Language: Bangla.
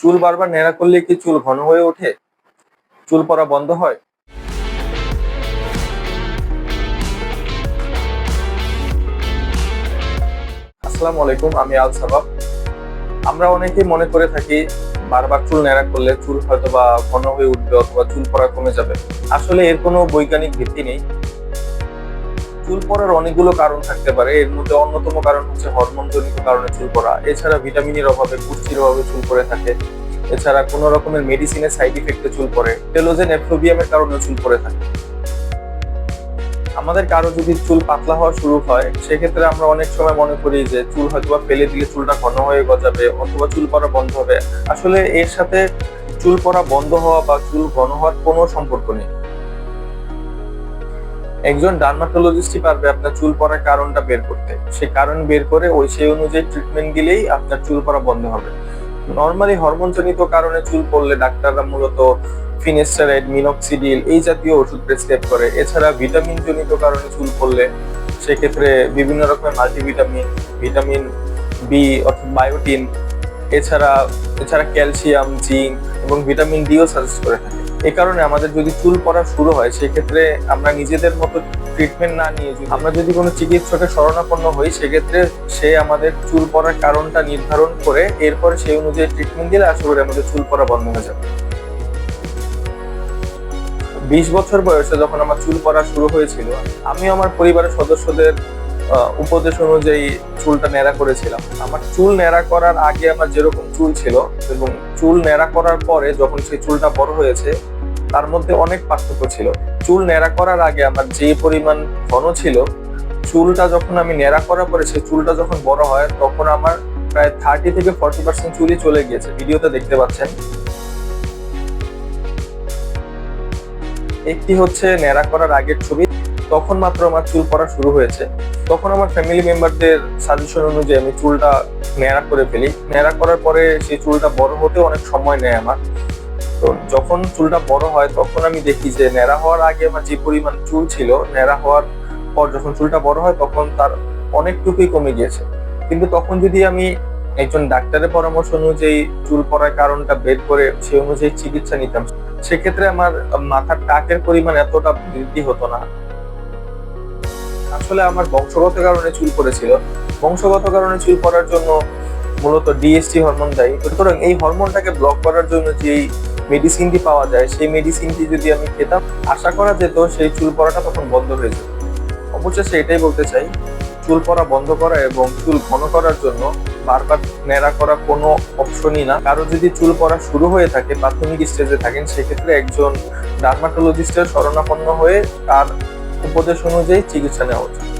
চুল বারবার নেড়া করলে কি চুল ঘন হয়ে ওঠে? চুল পড়া বন্ধ হয়? আসসালামু আলাইকুম, আমি আল সাবাব। আমরা অনেকেই মনে করে থাকি বারবার চুল ন্যাড়া করলে চুল হয়তো বা ঘন হয়ে উঠবে অথবা চুল পড়া কমে যাবে। আসলে এর কোনো বৈজ্ঞানিক ভিত্তি নেই। চুল পড়ার অনেকগুলো কারণ থাকতে পারে। এর মধ্যে অন্যতম কারণ হচ্ছে হরমোন জনিত কারণে চুল পড়া। এছাড়া ভিটামিনের অভাবে পুষ্টির অভাবে চুল পড়ে থাকে। এছাড়া কোনো রকমের মেডিসিনের সাইড ইফেক্টে চুল পড়ে। টেলোজেন এফ্লোবিয়ামের কারণে চুল পড়ে থাকে। আমাদের কারও যদি চুল পাতলা হওয়া শুরু হয়, সেক্ষেত্রে আমরা অনেক সময় মনে করি যে চুল হয়তো ফেলে দিলে চুলটা ঘন হয়ে গজাবে অথবা চুল পড়া বন্ধ হবে। আসলে এর সাথে চুল পড়া বন্ধ হওয়া বা চুল ঘন হওয়ার কোনো সম্পর্ক নেই। একজন ডার্মাটোলজিস্টই পারবে আপনার চুল পড়ার কারণটা বের করতে। সেই কারণ বের করে ওই সেই অনুযায়ী ট্রিটমেন্ট দিলেই আপনার চুল পড়া বন্ধ হবে। নর্মালি হরমোনজনিত কারণে চুল পড়লে ডাক্তাররা মূলত ফিনেস্টারাইড মিনক্সিডিল এই জাতীয় ওষুধ প্রেসক্রাইব করে। এছাড়া ভিটামিন জনিত কারণে চুল পড়লে সেক্ষেত্রে বিভিন্ন রকমের মাল্টিভিটামিন ভিটামিন বি অর্থাৎ বায়োটিন এছাড়া এছাড়া ক্যালসিয়াম, জিঙ্ক এবং ভিটামিন ডিও সাজেস্ট করে থাকে। এই কারণে আমাদের যদি চুল পড়া শুরু হয়, সেক্ষেত্রে আমরা নিজেদের মতো ট্রিটমেন্ট না নিয়ে যদি আমরা যদি কোনো চিকিৎসকের শরণাপন্ন হই, সেক্ষেত্রে সে আমাদের চুল পড়ার কারণটা নির্ধারণ করে, এরপরে সেই অনুযায়ী ট্রিটমেন্ট দিলে আশা করি আমাদের চুল পড়া বন্ধ হয়ে যাবে। বিশ বছর বয়সে যখন আমার চুল পড়া শুরু হয়েছিল আমি আমার পরিবারের সদস্যদের উপদেশ অনুযায়ী চুলটা ন্যাড়া করেছিলাম। আমার চুল ন্যাড়া করার আগে আমার যেরকম চুল ছিল এবং চুল ন্যাড়া করার পরে যখন সেই চুলটা বড় হয়েছে, তার মধ্যে অনেক পার্থক্য ছিল। চুল ন্যাড়া করার আগে আমার যে পরিমাণ ঘন ছিল, চুলটা যখন আমি ন্যাড়া করার পরে সেই চুলটা যখন বড় হয়, তখন আমার প্রায় থার্টি থেকে ফর্টি পার্সেন্ট চুলই চলে গিয়েছে। ভিডিওতে দেখতে পাচ্ছেন। একটি হচ্ছে ন্যাড়া করার আগের ছবি। তখন মাত্র আমার চুল পড়া শুরু হয়েছে। তখন আমার ফ্যামিলি মেম্বারদের সাজেশন অনুযায়ী আমি চুলটা ন্যাড়া করে ফেলি। ন্যাড়া করার পরে সেই চুলটা বড় হতে অনেক সময় নেয় আমার। তো যখন চুলটা বড় হয়, তখন আমি দেখি যে ন্যাড়া হওয়ার আগে আমার যে পরিমাণ চুল ছিল, ন্যাড়া হওয়ার পর যখন চুলটা বড় হয়, তখন তার অনেকটুকুই কমে গিয়েছে। কিন্তু তখন যদি আমি একজন ডাক্তারের পরামর্শ অনুযায়ী চুল পড়ার কারণটা বের করে সেই অনুযায়ী চিকিৎসা নিতাম, সেক্ষেত্রে আমার মাথার টাকের পরিমাণ এতটা বৃদ্ধি হতো না। আসলে আমার বংশগত কারণে চুল পড়েছিল। বংশগত কারণে চুল পড়ার জন্য মূলত ডিএসটি হরমোন দায়ী। সুতরাং এই হরমোনটাকে ব্লক করার জন্য যেই মেডিসিনটি পাওয়া যায়, সেই মেডিসিনটি যদি আমি খেতাম, আশা করা যেত সেই চুল পড়াটা তখন বন্ধ হয়ে যেত। অবশেষে এটাই বলতে চাই, চুল পড়া বন্ধ করা এবং চুল ঘন করার জন্য বারবার ন্যাড়া করা কোনো অপশনই না। কারও যদি চুল পড়া শুরু হয়ে থাকে, প্রাথমিক স্টেজে থাকেন, সেক্ষেত্রে একজন ডার্মাটোলজিস্টের শরণাপন্ন হয়ে তার উপদেশ অনুযায়ী চিকিৎসা নেওয়া উচিত।